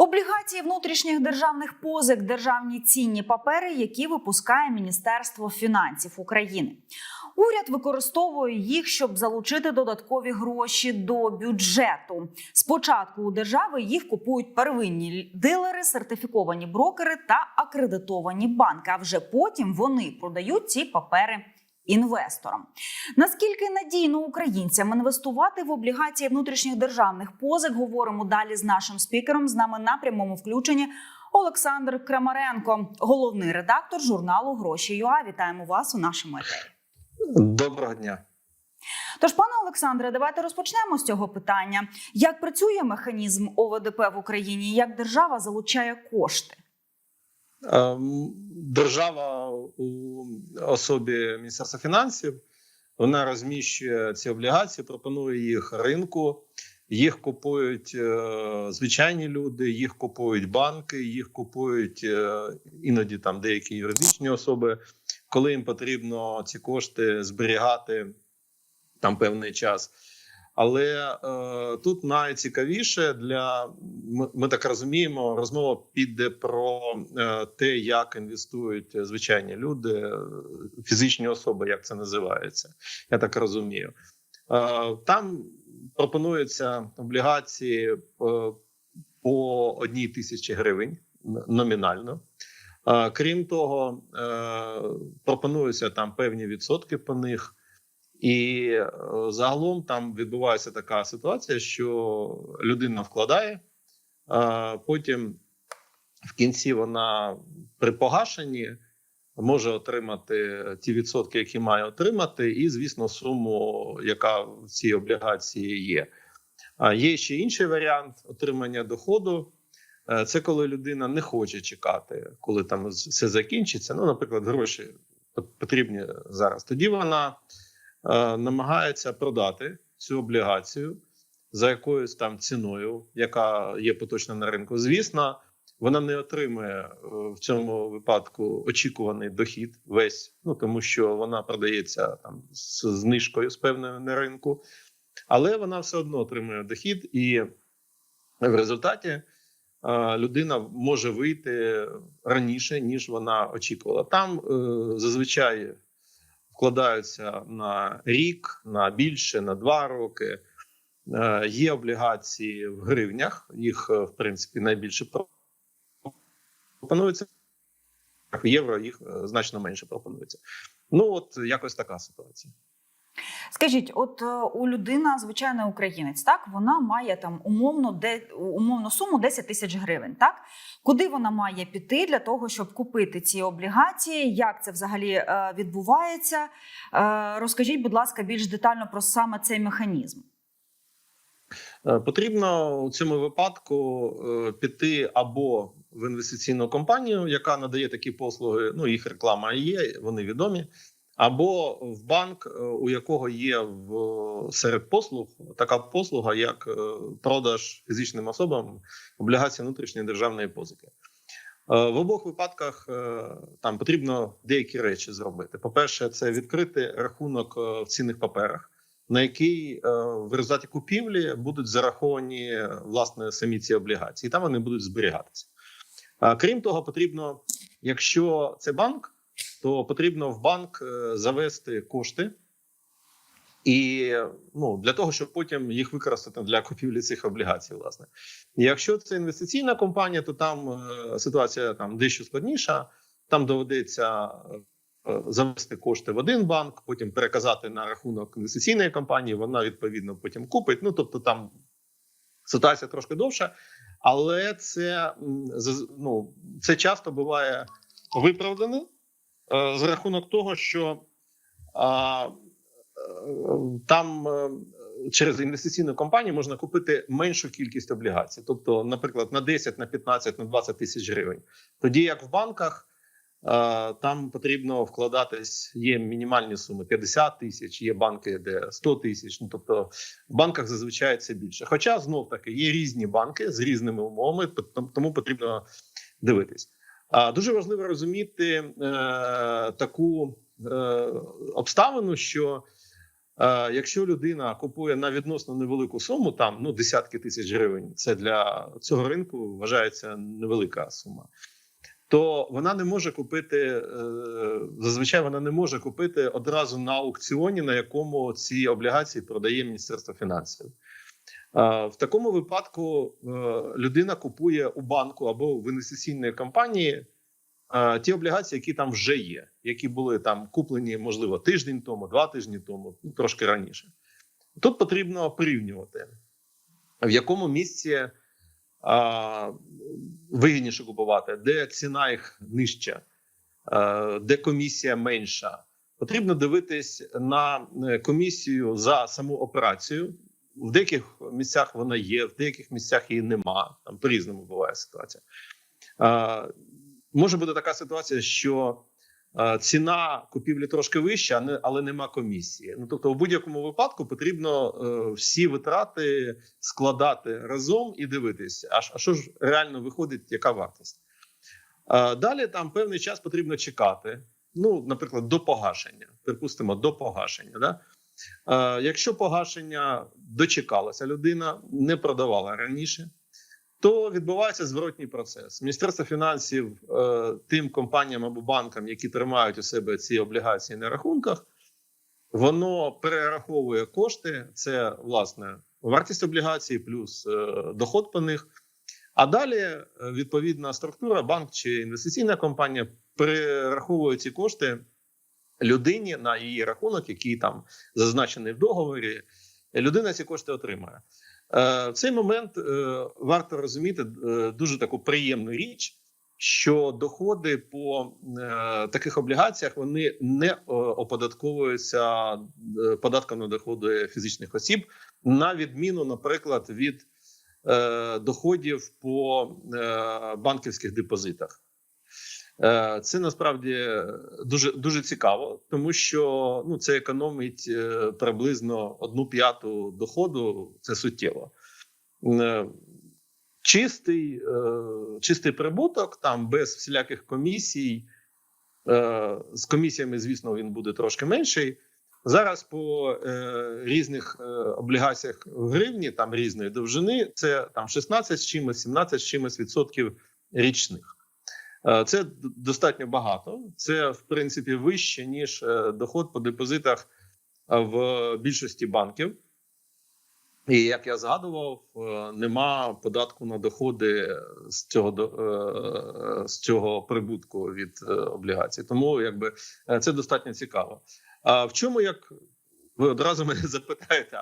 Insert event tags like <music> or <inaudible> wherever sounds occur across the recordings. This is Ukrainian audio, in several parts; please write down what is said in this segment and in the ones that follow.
Облігації внутрішніх державних позик, державні цінні папери, які випускає Міністерство фінансів України. Уряд використовує їх, щоб залучити додаткові гроші до бюджету. Спочатку у держави їх купують первинні дилери, сертифіковані брокери та акредитовані банки. А вже потім вони продають ці папери інвесторам. Наскільки надійно українцям інвестувати в облігації внутрішніх державних позик, говоримо далі з нашим спікером. З нами на прямому включенні Олександр Крамаренко, головний редактор журналу Гроші ЮА. Вітаємо вас у нашому етері. Доброго дня. Тож, пане Олександре, давайте розпочнемо з цього питання. Як працює механізм ОВДП в Україні? Як держава залучає кошти? Ем, Держава у особі Міністерства фінансів вона розміщує ці облігації, пропонує їх ринку. Їх купують е, звичайні люди, їх купують банки, їх купують е, іноді там деякі юридичні особи, коли їм потрібно ці кошти зберігати там певний час. Але е, тут найцікавіше для ми, ми так розуміємо, розмова піде про е, те, як інвестують звичайні люди, е, фізичні особи, як це називається. Я так розумію. Е, там пропонуються облігації е, по одній тисячі гривень номінально. Е, крім того, е, пропонуються там певні відсотки по них. І е, загалом там відбувається така ситуація, що людина вкладає, потім в кінці вона при погашенні може отримати ті відсотки, які має отримати, і, звісно, суму, яка в цій облігації є. А є ще інший варіант отримання доходу. Е, Це коли людина не хоче чекати, коли там все закінчиться. Ну, наприклад, гроші потрібні зараз. Тоді вона намагається продати цю облігацію за якоюсь там ціною, яка є поточна на ринку. Звісно, вона не отримує е, в цьому випадку очікуваний дохід весь, ну тому що вона продається там з знижкою з певною на ринку, але вона все одно отримує дохід, і в результаті е, людина може вийти раніше ніж вона очікувала. Там е, зазвичай вкладаються на рік, на більше, на два роки. Е, Є облігації в гривнях, їх е, в принципі найбільше пропонується. Євро їх е, значно менше пропонується. Ну от якось така ситуація. Скажіть, от е, у людина, звичайний українець, так вона має там умовно де умовну суму 10 тисяч гривень. Так куди вона має піти для того, щоб купити ці облігації? Як це взагалі е, відбувається? Е, розкажіть, будь ласка, більш детально про саме цей механізм. Потрібно у цьому випадку піти або в інвестиційну компанію, яка надає такі послуги. Ну їх реклама є, вони відомі, або в банк, е, у якого є в серед послуг така послуга, як е, продаж фізичним особам облігацій внутрішньої державної позики. Е, В обох випадках там потрібно деякі речі зробити. По перше, це відкрити рахунок в цінних паперах на який в результаті купівлі будуть зараховані власне самі ці облігації, і там вони будуть зберігатися. Крім того, потрібно, якщо це банк, то потрібно в банк е, завести кошти. І ну для того, щоб потім їх використати для купівлі цих облігацій, власне, якщо це інвестиційна компанія, то там е, ситуація там дещо складніша. Там доведеться е, завести кошти в один банк, потім переказати на рахунок інвестиційної компанії. Вона відповідно потім купить. Ну тобто, там ситуація трошки довша, але це ну, це часто буває виправдано за рахунок того, що а, е, там е, через інвестиційну компанію можна купити меншу кількість облігацій, тобто, наприклад, на 10, на 15, на 20 тисяч гривень. Тоді як в банках. Е, Там потрібно вкладатись. Є мінімальні суми 50 тисяч, є банки, де 100 тисяч. Ну тобто в банках зазвичай це більше. Хоча знов таки є різні банки з різними умовами, тому потрібно дивитись. А дуже важливо розуміти е, таку е, обставину, що Е, Якщо людина купує на відносно невелику суму, там ну десятки тисяч гривень, це для цього ринку вважається невелика сума. То вона не може купити зазвичай вона не може купити одразу на аукціоні, на якому ці облігації продає Міністерство фінансів. Е, В такому випадку е, людина купує у банку або в інвестиційної компанії е, ті облігації, які там вже є, які були там куплені, можливо, тиждень тому, два тижні тому, трошки раніше. Тут потрібно порівнювати, в якому місці вигідніше купувати, де ціна їх нижча, де комісія менша. Потрібно дивитись на комісію за саму операцію. В деяких місцях вона є, в деяких місцях її нема. Там по-різному буває ситуація. А, може бути така ситуація, що а, ціна купівлі трошки вища, а але нема комісії. Ну тобто, у будь-якому випадку потрібно е, всі витрати складати разом і дивитися, а, а що ж реально виходить, яка вартість. А, далі там певний час потрібно чекати. Ну, наприклад, до погашення. Припустимо, до погашення. Да? Е, якщо погашення дочекалася людина, не продавала раніше, то відбувається зворотній процес. Міністерство фінансів е, тим компаніям або банкам, які тримають у себе ці облігації на рахунках, воно перераховує кошти. Це власне вартість облігацій плюс е, доход по них. А далі відповідна структура, банк чи інвестиційна компанія перераховує ці кошти людині на її рахунок, який там зазначений в договорі. Людина ці кошти отримає. Е, В цей момент е, варто розуміти е, дуже таку приємну річ, що доходи по таких облігаціях вони не оподатковуються податком на доходи фізичних осіб, на відміну, наприклад, від доходів по банківських депозитах. Е, Це насправді дуже дуже цікаво, тому що ну це економить е, приблизно одну п'яту доходу. Це суттєво. Е, Чистий, чистий прибуток, там без всіляких комісій. З комісіями, звісно, він буде трошки менший. Зараз по е, різних е, облігаціях в гривні, там різної довжини, це там 16 з чимось, 17 з чимось відсотків річних. Е, Це достатньо багато. Це в принципі вище ніж е, доход по депозитах е, в більшості банків. І як я згадував, нема податку на доходи з цього з цього прибутку від облігацій. Тому якби це достатньо цікаво. А в чому як ви одразу мене <laughs> запитаєте,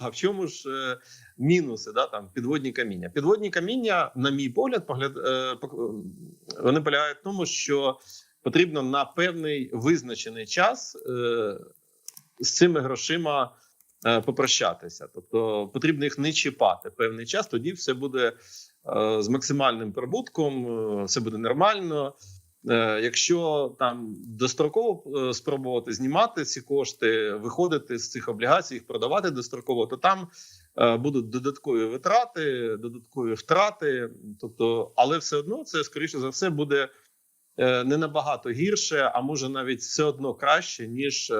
а- в чому ж е, мінуси, да, там підводні каміння? Підводні каміння, на мій погляд, погляд е, пок- вони полягають в тому, що потрібно на певний визначений час е, з цими грошима е, попрощатися. Тобто потрібно їх не чіпати певний час, тоді все буде е, з максимальним прибутком, е, все буде нормально. Е, Якщо там достроково е, спробувати знімати ці кошти, виходити з цих облігацій, їх продавати достроково, то там е, будуть додаткові витрати, додаткові втрати. Тобто, але все одно це скоріше за все буде не набагато гірше, а може навіть все одно краще ніж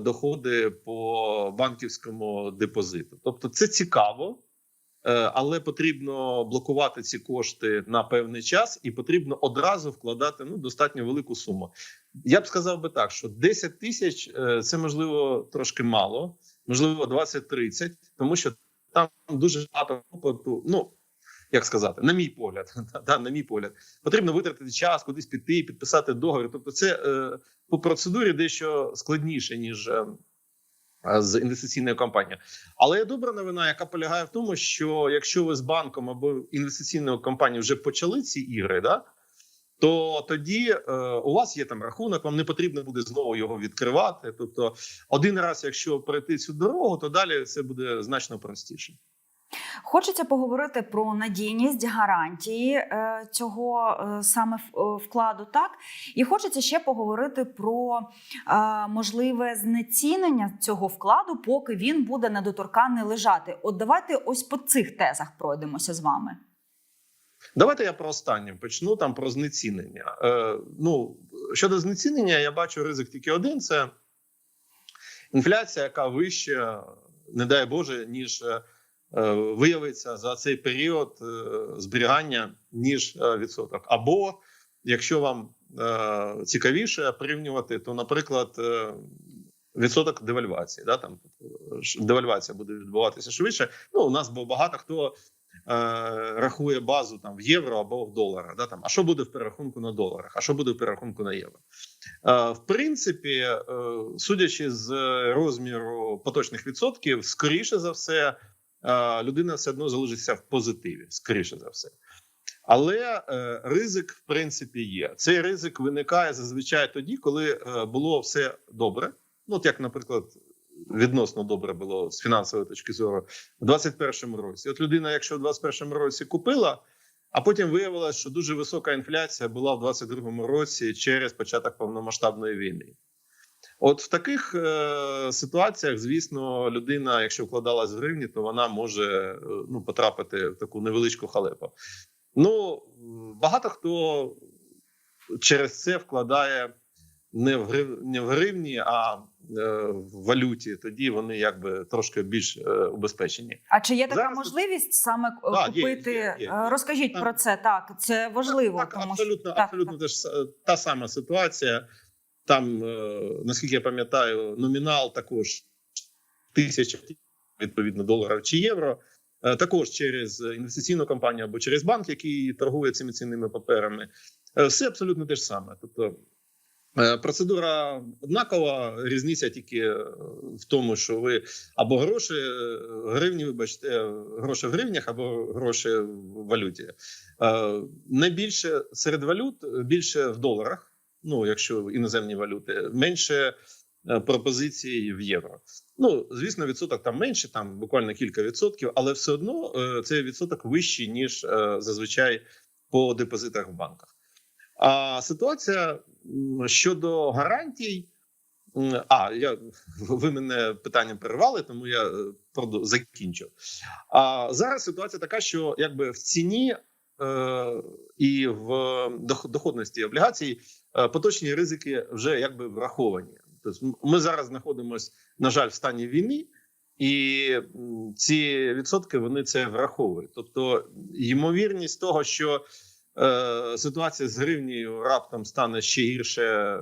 доходи по банківському депозиту. Тобто, це цікаво. Е, Але потрібно блокувати ці кошти на певний час, і потрібно одразу вкладати ну достатньо велику суму. Я б сказав би так, що 10 тисяч е, це можливо трошки мало, можливо, 20-30, тому що там дуже багато. Ну як сказати, на мій погляд, <laughs> да, на мій погляд, потрібно витратити час, кудись піти, підписати договір. Тобто, це е, по процедурі дещо складніше ніж. З інвестиційною компанією. Але є добра новина, яка полягає в тому, що якщо ви з банком або інвестиційною компанією вже почали ці ігри, да, то тоді е, у вас є там рахунок, вам не потрібно буде знову його відкривати. Тобто, один раз, якщо пройти цю дорогу, то далі це буде значно простіше. Хочеться поговорити про надійність гарантії е, цього е, саме е, вкладу, так і хочеться ще поговорити про можливе знецінення цього вкладу, поки він буде недоторканний лежати. От давайте ось по цих тезах пройдемося з вами. Давайте я про останнє почну там про знецінення. Е, ну щодо знецінення, я бачу ризик тільки один: це Інфляція, яка вища, не дай Боже, ніж виявиться за цей період е, зберігання, ніж е, відсоток. Або якщо вам е, цікавіше порівнювати, то, наприклад, е, відсоток девальвації, да, там е, девальвація буде відбуватися швидше. Ну, у нас бо багато хто е, рахує базу там в євро або в доларах. Да, там, а що буде в перерахунку на доларах? А що буде в перерахунку на євро? Е, в принципі, е, судячи з розміру поточних відсотків, скоріше за все, е, людина все одно залишиться в позитиві, скоріше за все. Але е, ризик, в принципі, є. Цей ризик виникає зазвичай тоді, коли е, було все добре. Ну, от як, наприклад, відносно добре було з фінансової точки зору в 2021 році. От людина, якщо в 2021 році купила, а потім виявилось, що дуже висока інфляція була в 2022 році через початок повномасштабної війни. От в таких е, ситуаціях, звісно, людина, якщо вкладалась в гривні, то вона може е, ну, потрапити в таку невеличку халепу. Ну багато хто через це вкладає не в грив... не в гривні, а е, в валюті. Тоді вони якби трошки більш е, убезпечені. А чи є така Зараз- можливість саме Да, купити? є, є. Е, Розкажіть Так. про це. Так, це важливо, Так, тому абсолютно, що так, абсолютно теж та сама ситуація. Там, е, наскільки я пам'ятаю, номінал також тисяча відповідно доларів чи євро. Е, Також через інвестиційну компанію або через банк, який торгує цими цінними паперами. Е, Все абсолютно те ж саме. Тобто е, процедура однакова, різниця тільки в тому, що ви або гроші гривні, вибачте, гроші в гривнях, або гроші в валюті. Найбільше серед валют більше в доларах. Ну, якщо іноземні валюти, менше е, пропозицій в євро. Ну, звісно, відсоток там менше, там буквально кілька відсотків, але все одно е, цей відсоток вищий, ніж е, зазвичай по депозитах в банках. А ситуація щодо гарантій. А, я <laughs> ви мене питання перервали, тому я закінчу. А зараз ситуація така, що якби в ціні і в доходності облігацій е, поточні ризики вже якби враховані. Тобто ми зараз знаходимося, на жаль, в стані війни, і ці відсотки вони це враховують. Тобто, ймовірність того, що е, ситуація з гривнею раптом стане ще гірше.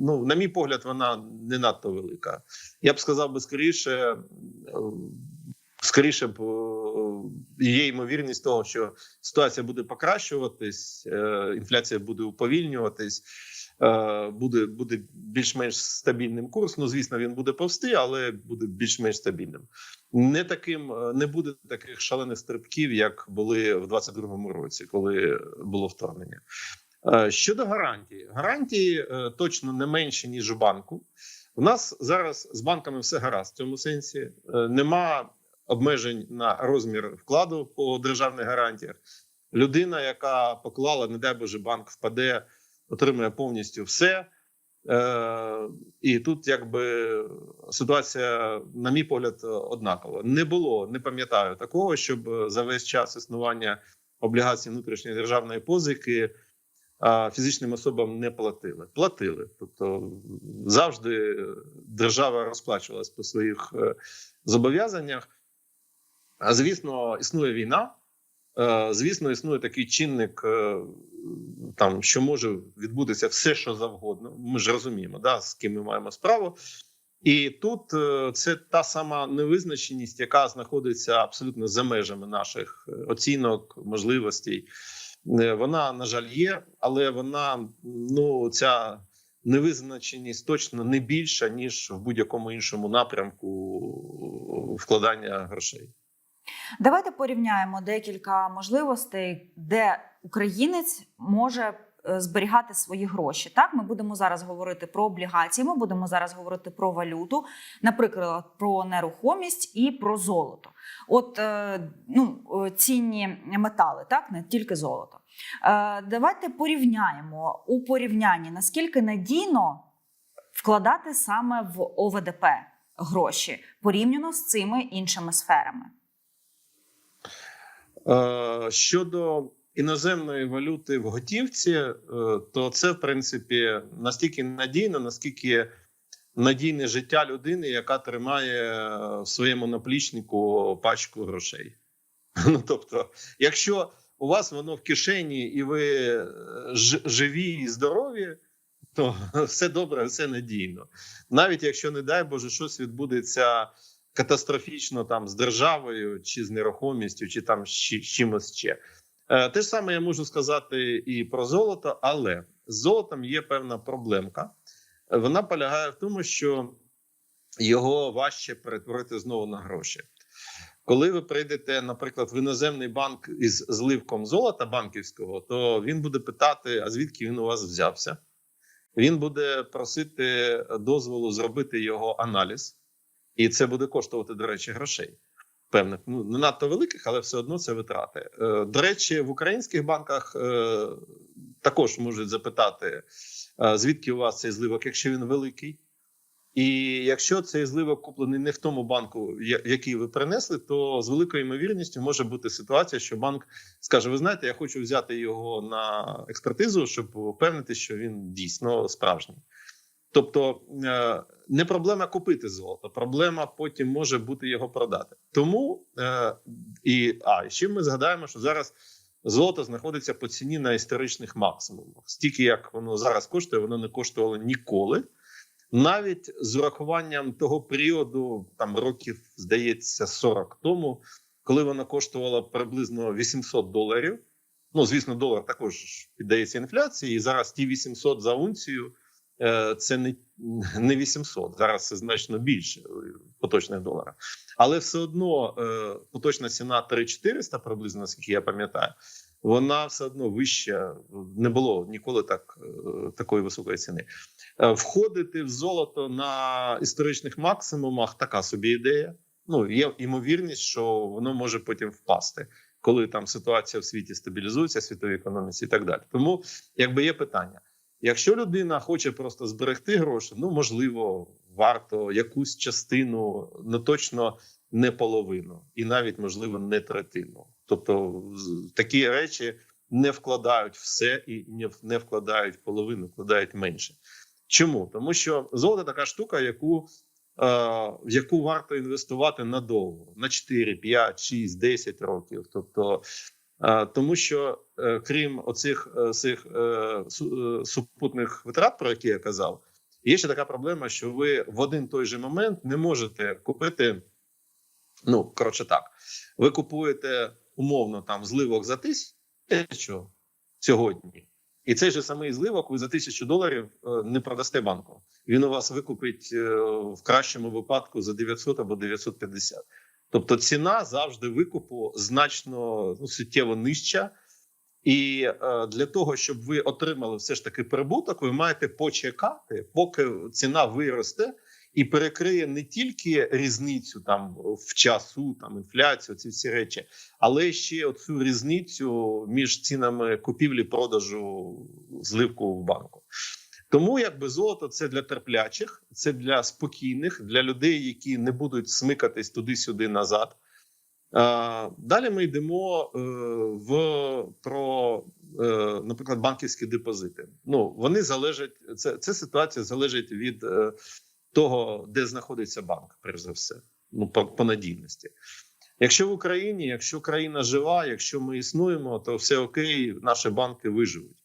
Ну, на мій погляд, вона не надто велика. Я б сказав би скоріше, е, скоріше б е, є ймовірність того, що ситуація буде покращуватись, е, інфляція буде уповільнюватись. е, Буде буде більш-менш стабільним курс. Ну звісно, він буде повсти, але буде більш-менш стабільним. Не таким е, не буде таких шалених стрибків, як були в 22-му році, коли було вторгнення. Щодо гарантії, гарантії точно не менші ніж у банку. У нас зараз з банками все гаразд в цьому сенсі. Нема обмежень на розмір вкладу по державних гарантіях. Людина, яка поклала, не дай Боже, банк впаде, отримує повністю все. Е, і тут, якби ситуація, на мій погляд, однакова. Не було, не пам'ятаю такого, щоб за весь час існування облігацій внутрішньої державної позики а, фізичним особам не платили. Платили. Тобто завжди держава розплачувалась по своїх е, зобов'язаннях. Звісно, існує війна. Е, Звісно, існує такий чинник, е, там що може відбутися все, що завгодно. Ми ж розуміємо, да, з ким ми маємо справу. І тут е, це та сама невизначеність, яка знаходиться абсолютно за межами наших оцінок, можливостей. Вона, на жаль, є, але вона ну ця невизначеність точно не більша ніж в будь-якому іншому напрямку вкладання грошей. Давайте порівняємо декілька можливостей, де українець може е, зберігати свої гроші. Так, ми будемо зараз говорити про облігації. Ми будемо зараз говорити про валюту, наприклад, про нерухомість і про золото. От е, ну, е, цінні метали, так не тільки золото. Давайте порівняємо у порівнянні наскільки надійно вкладати саме в ОВДП гроші порівняно з цими іншими сферами. Е, Щодо іноземної валюти в готівці, е, то це в принципі настільки надійно, наскільки надійне життя людини, яка тримає в своєму наплічнику пачку грошей. <laughs> Ну тобто, якщо у вас воно в кишені і ви е, ж- живі і здорові, то <laughs> все добре, все надійно. Навіть якщо, не дай Боже, щось відбудеться катастрофічно там з державою, чи з нерухомістю, чи там з чимось ще. Е, Те ж саме я можу сказати і про золото, але з золотом є певна проблемка. Вона полягає в тому, що його важче перетворити знову на гроші. Коли ви прийдете, наприклад, в іноземний банк із зливком золота банківського, то він буде питати: а звідки він у вас взявся? Він буде просити дозволу зробити його аналіз, і це буде коштувати, до речі, грошей. Певних, ну не надто великих, але все одно це витрати. Е, До речі, в українських банках е, також можуть запитати, е, звідки у вас цей зливок, якщо він великий. І якщо цей зливок куплений не в тому банку, який ви принесли, то з великою ймовірністю може бути ситуація, що банк скаже: Ви знаєте, я хочу взяти його на експертизу, щоб впевнити, що він дійсно справжній. Тобто е, не проблема купити золото, проблема потім може бути його продати. Тому е, і а ще ми згадаємо, що зараз золото знаходиться по ціні на історичних максимумах. Стільки як воно зараз коштує, воно не коштувало ніколи. Навіть з урахуванням того періоду, там років, здається, 40 тому, коли вона коштувала приблизно 800 доларів. Ну, звісно, долар також піддається інфляції, і зараз ті 800 за унцію це не, не 800, зараз це значно більше е, поточних доларів. Але все одно е, поточна ціна 3400, приблизно, наскільки я пам'ятаю, вона все одно вища. Не було ніколи так, е, такої високої ціни. Е, Входити в золото на історичних максимумах така собі ідея. Ну є ймовірність, що воно може потім впасти, коли там ситуація в світі стабілізується, світовій економіці і так далі. Тому якби є питання. Якщо людина хоче просто зберегти гроші, ну можливо, варто якусь частину, ну точно не половину, і навіть можливо не третину. Тобто такі речі не вкладають все і не вкладають половину, вкладають менше. Чому? Тому що золото така штука, яку, е, в яку варто інвестувати надовго на 4, 5, 6, 10 років. Тобто, тому що е, крім оцих е, цих е, су- супутних витрат, про які я казав, є ще така проблема, що ви в один той же момент не можете купити. Ну, коротше, так, ви купуєте умовно там зливок за тисячу сьогодні. І цей же самий зливок ви за тисячу доларів не продасте банку. Він у вас викупить в кращому випадку за 900 або 950. Тобто ціна завжди викупу значно ну, суттєво нижча. І е, для того, щоб ви отримали все ж таки прибуток, ви маєте почекати, поки ціна виросте і перекриє не тільки різницю там в часу, там інфляцію, ці всі речі, але ще оцю різницю між цінами купівлі продажу зливку в банку. Тому якби золото це для терплячих, це для спокійних, для людей, які не будуть смикатись туди-сюди назад. Далі ми йдемо е, в про, е, наприклад, банківські депозити. Ну вони залежать. Це, це ситуація залежить від е, того, де знаходиться банк, перш за все, ну по, по надійності. Якщо в Україні, якщо країна жива, якщо ми існуємо, то все окей, наші банки виживуть.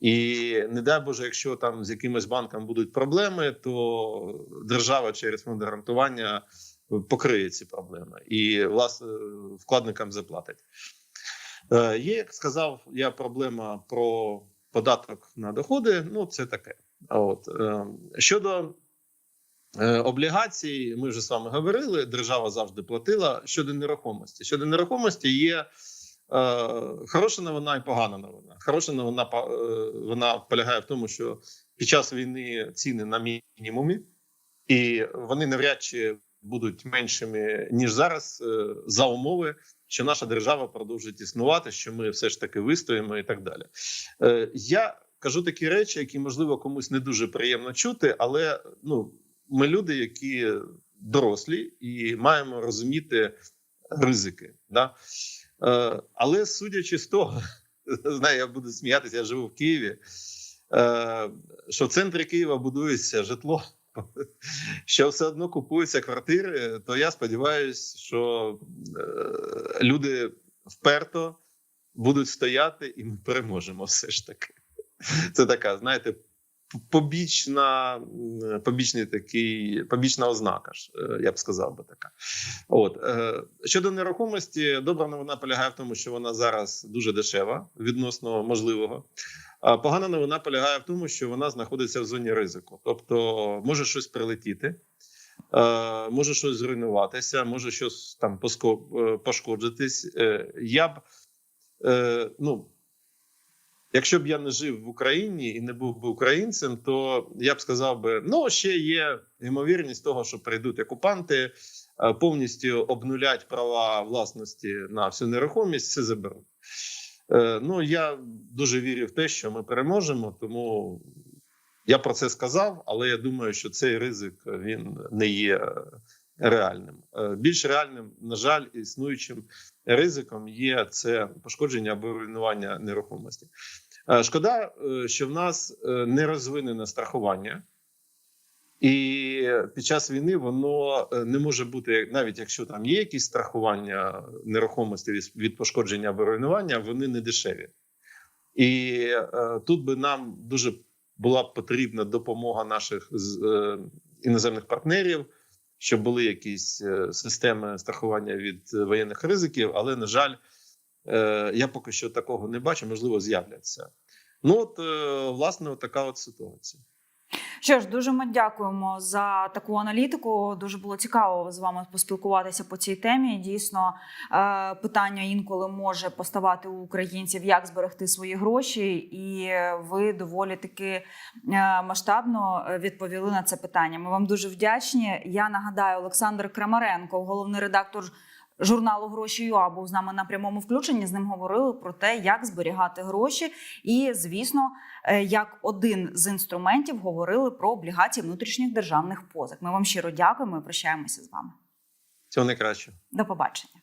І не дай Боже, якщо там з якимось банком будуть проблеми, то держава через фонд гарантування покриє ці проблеми і власне вкладникам заплатить. Е, Є, як сказав я, проблема про податок на доходи. Ну, це таке. А От е, щодо е, облігацій, ми вже з вами говорили. Держава завжди платила щодо нерухомості. Щодо нерухомості є. Е, Хороша новина і погана новина. Хороша новина е, вона полягає в тому, що під час війни ціни на мінімумі, і вони навряд чи будуть меншими ніж зараз, е, за умови, що наша держава продовжить існувати, що ми все ж таки вистоїмо і так далі. Я кажу такі речі, які можливо комусь не дуже приємно чути, але ну ми люди, які дорослі, і маємо розуміти ризики. Да? Е, Але судячи з того, <laughs> знаю, я буду сміятися, я живу в Києві. е, Що в центрі Києва будується житло <laughs> що все одно купуються квартири, то я сподіваюся, що е, люди вперто будуть стояти, і ми переможемо все ж таки. Це така, знаєте, побічна, побічний такий, побічна ознака, ж, е, я б сказав би така. От е, щодо нерухомості, добра новина полягає в тому, що вона зараз дуже дешева відносно можливого. А погана новина полягає в тому, що вона знаходиться в зоні ризику, тобто може щось прилетіти. е, Може щось зруйнуватися, може щось там. Е, Я б ну, якщо б я не жив в Україні і не був би українцем, то я б сказав би: ну, ще є ймовірність того, що прийдуть окупанти, е, повністю обнулять права власності на всю нерухомість, все заберуть. Е, Ну, я дуже вірю в те, що ми переможемо, тому я про це сказав, але я думаю, що цей ризик він не є е, реальним. Е, Більш реальним, на жаль, існуючим ризиком є це пошкодження або руйнування нерухомості. Е, Шкода, е, що в нас не розвинене страхування, і під час війни воно не може бути, навіть якщо там є якісь страхування нерухомості від- пошкодження або руйнування, вони не дешеві. І тут би нам дуже була потрібна допомога наших е, іноземних партнерів, щоб були якісь е, системи страхування від е, воєнних ризиків, але на жаль, е, я поки що такого не бачу, можливо, з'являться. Ну от власне, власне, така от ситуація. Що ж, дуже ми дякуємо за таку аналітику. Дуже було цікаво з вами поспілкуватися по цій темі. Дійсно, е, питання інколи може поставати у українців, як зберегти свої гроші, і ви доволі таки е, масштабно відповіли на це питання. Ми вам дуже вдячні. Я нагадаю, Олександр Крамаренко, головний редактор. Журналу гроші ЮА був з нами на прямому включенні. З ним говорили про те, як зберігати гроші, і звісно, е, як один з інструментів говорили про облігації внутрішніх державних позик. Ми вам щиро дякуємо і прощаємося з вами. Цього найкращого. До побачення.